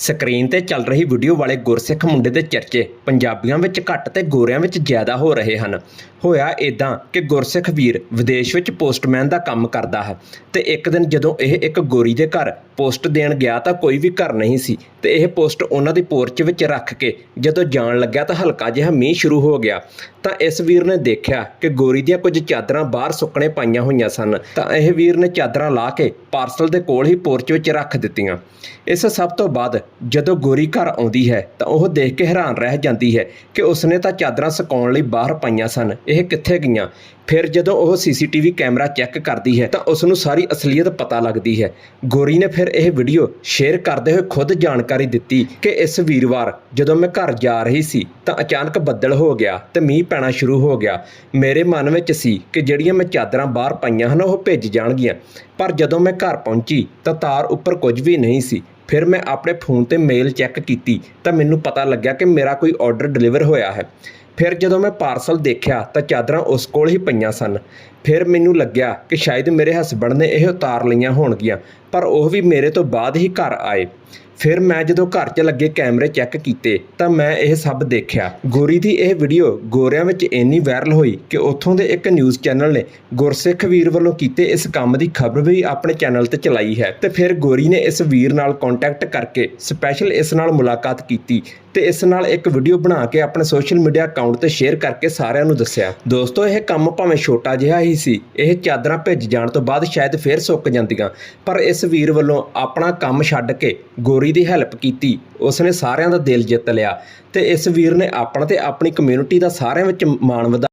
Screen ਤੇ ਚੱਲ ਰਹੀ ਵੀਡੀਓ ਵਾਲੇ ਗੁਰਸਿੱਖ ਮੁੰਡੇ ਦੇ ਚਰਚੇ ਪੰਜਾਬੀਆਂ ਵਿੱਚ ਘੱਟ ਤੇ ਗੋਰਿਆਂ ਵਿੱਚ ਜ਼ਿਆਦਾ ਹੋ ਰਹੇ ਹਨ। ਹੋਇਆ ਇਦਾਂ ਕਿ ਗੁਰਸਿੱਖ ਵੀਰ ਵਿਦੇਸ਼ ਵਿੱਚ ਪੋਸਟਮੈਨ ਦਾ ਕੰਮ ਕਰਦਾ ਹੈ ਤੇ ਇੱਕ ਦਿਨ ਜਦੋਂ ਇਹ ਇੱਕ ਗੋਰੀ ਦੇ ਘਰ ਪੋਸਟ ਦੇਣ ਗਿਆ ਤਾਂ ਕੋਈ ਵੀ ਘਰ ਨਹੀਂ ਸੀ ਤੇ ਇਹ ਪੋਸਟ ਉਹਨਾਂ ਦੀ ਪੋਰਚ ਵਿੱਚ ਰੱਖ ਕੇ ਜਦੋਂ ਜਾਣ ਲੱਗਿਆ ਤਾਂ ਹਲਕਾ ਜਿਹਾ ਮੀਂਹ ਸ਼ੁਰੂ ਹੋ ਗਿਆ। ਤਾਂ ਇਸ ਵੀਰ ਨੇ ਦੇਖਿਆ ਕਿ ਗੋਰੀ ਦੀਆਂ ਕੁਝ ਚਾਦਰਾਂ ਬਾਹਰ ਸੁੱਕਣੇ ਪਾਈਆਂ ਹੋਈਆਂ ਸਨ। ਤਾਂ ਇਹ ਵੀਰ ਨੇ ਚਾਦਰਾਂ ਲਾ ਕੇ ਪਾਰਸਲ ਦੇ ਕੋਲ ਹੀ ਪੋਰਚ ਵਿੱਚ ਰੱਖ ਦਿੱਤੀਆਂ। ਇਸ ਸਭ ਤੋਂ ਬਾਅਦ ਜਦੋਂ ਗੋਰੀ ਘਰ ਆਉਂਦੀ ਹੈ ਤਾਂ ਉਹ ਦੇਖ ਕੇ ਹੈਰਾਨ ਰਹਿ ਜਾਂਦੀ ਹੈ ਕਿ ਉਸਨੇ ਤਾਂ ਚਾਦਰਾਂ ਸੁਕਾਉਣ ਲਈ ਬਾਹਰ ਪਾਈਆਂ ਸਨ। ਇਹ ਕਿੱਥੇ ਗਈਆਂ? ਫਿਰ ਜਦੋਂ ਉਹ ਸੀਸੀਟੀਵੀ ਕੈਮਰਾ ਚੈੱਕ ਕਰਦੀ ਹੈ ਤਾਂ ਉਸ ਨੂੰ ਸਾਰੀ ਅਸਲੀਅਤ ਪਤਾ ਲੱਗਦੀ ਹੈ। ਗੋਰੀ ਨੇ ਫਿਰ ਇਹ ਵੀਡੀਓ ਸ਼ੇਅਰ ਕਰਦੇ ਹੋਏ ਖੁਦ ਜਾਣਕਾਰੀ ਦਿੱਤੀ ਕਿ ਇਸ ਵੀਰਵਾਰ ਜਦੋਂ ਮੈਂ ਘਰ ਜਾ ਰਹੀ ਸੀ ਤਾਂ ਅਚਾਨਕ ਬੱਦਲ ਹੋ ਗਿਆ ਤੇ ਮੀਂਹ ਪੈਣਾ ਸ਼ੁਰੂ ਹੋ ਗਿਆ। ਮੇਰੇ ਮਨ ਵਿੱਚ ਸੀ ਕਿ ਜਿਹੜੀਆਂ ਮੈਂ ਚਾਦਰਾਂ ਬਾਹਰ ਪਾਈਆਂ ਹਨ ਉਹ ਭਿੱਜ ਜਾਣਗੀਆਂ, ਪਰ ਜਦੋਂ ਮੈਂ ਘਰ ਪਹੁੰਚੀ ਤਾਂ ਤਾਰ ਉੱਪਰ ਕੁਝ ਵੀ ਨਹੀਂ ਸੀ। ਫਿਰ ਮੈਂ ਆਪਣੇ ਫੋਨ ਤੇ ਮੇਲ ਚੈੱਕ ਕੀਤੀ ਤਾਂ ਮੈਨੂੰ ਪਤਾ ਲੱਗਿਆ ਕਿ ਮੇਰਾ ਕੋਈ ਆਰਡਰ ਡਿਲੀਵਰ ਹੋਇਆ ਹੈ। ਫਿਰ ਜਦੋਂ ਮੈਂ ਪਾਰਸਲ ਦੇਖਿਆ ਤਾਂ ਚਾਦਰਾਂ ਉਸ ਕੋਲ ਹੀ ਪਈਆਂ ਸਨ। ਫਿਰ ਮੈਨੂੰ ਲੱਗਿਆ ਕਿ ਸ਼ਾਇਦ ਮੇਰੇ ਹਸਬੰਡ ਨੇ ਇਹ ਉਤਾਰ ਲਈਆਂ ਹੋਣਗੀਆਂ, ਪਰ ਉਹ ਵੀ ਮੇਰੇ ਤੋਂ ਬਾਅਦ ਹੀ ਘਰ ਆਏ। ਫਿਰ ਮੈਂ ਜਦੋਂ ਘਰ 'ਚ ਲੱਗੇ ਕੈਮਰੇ ਚੈੱਕ ਕੀਤੇ, ਤਾਂ ਮੈਂ ਇਹ ਸਭ ਦੇਖਿਆ। ਗੋਰੀ ਦੀ ਇਹ ਵੀਡੀਓ ਗੋਰਿਆਂ ਵਿੱਚ ਇੰਨੀ ਵਾਇਰਲ ਹੋਈ ਕਿ ਉੱਥੋਂ ਦੇ ਇੱਕ ਨਿਊਜ਼ ਚੈਨਲ ਨੇ ਗੁਰਸਿੱਖ ਵੀਰ ਵੱਲੋਂ ਕੀਤੇ ਇਸ ਕੰਮ ਦੀ ਖਬਰ ਵੀ ਆਪਣੇ ਚੈਨਲ ਤੇ ਚਲਾਈ ਹੈ। ਤੇ ਫਿਰ ਗੋਰੀ ਨੇ ਇਸ ਵੀਰ ਨਾਲ ਕੰਟੈਕਟ ਕਰਕੇ ਸਪੈਸ਼ਲ ਇਸ ਨਾਲ ਮੁਲਾਕਾਤ ਕੀਤੀ ਤੇ ਇਸ ਨਾਲ ਇੱਕ ਵੀਡੀਓ ਬਣਾ ਕੇ ਆਪਣੇ ਸੋਸ਼ਲ ਮੀਡੀਆ ਅਕਾਊਂਟ ਤੇ ਸ਼ੇਅਰ ਕਰਕੇ ਸਾਰਿਆਂ ਨੂੰ ਦੱਸਿਆ। ਦੋਸਤੋ, ਇਹ ਕੰਮ ਭਾਵੇਂ ਛੋਟਾ ਜਿਹਾ ਹੀ ਸੀ। ਇਹ ਚਾਦਰਾਂ ਭਿੱਜ ਜਾਣ ਤੋਂ ਬਾਅਦ ਸ਼ਾਇਦ ਫੇਰ ਸੁੱਕ ਜਾਂਦੀਆਂ। ਪਰ ਇਸ ਵੀਰ ਵੱਲੋਂ ਆਪਣਾ ਕੰਮ ਛੱਡ ਕੇ ਗੋਰੀ ਦੀ ਹੈਲਪ ਕੀਤੀ। ਉਸਨੇ ਸਾਰਿਆਂ ਦਾ ਦਿਲ ਜਿੱਤ ਲਿਆ ਤੇ ਇਸ ਵੀਰ ਨੇ ਆਪਣਾ ਤੇ ਆਪਣੀ ਕਮਿਊਨਿਟੀ ਦਾ ਸਾਰਿਆਂ ਵਿੱਚ ਮਾਣ ਵਧਾ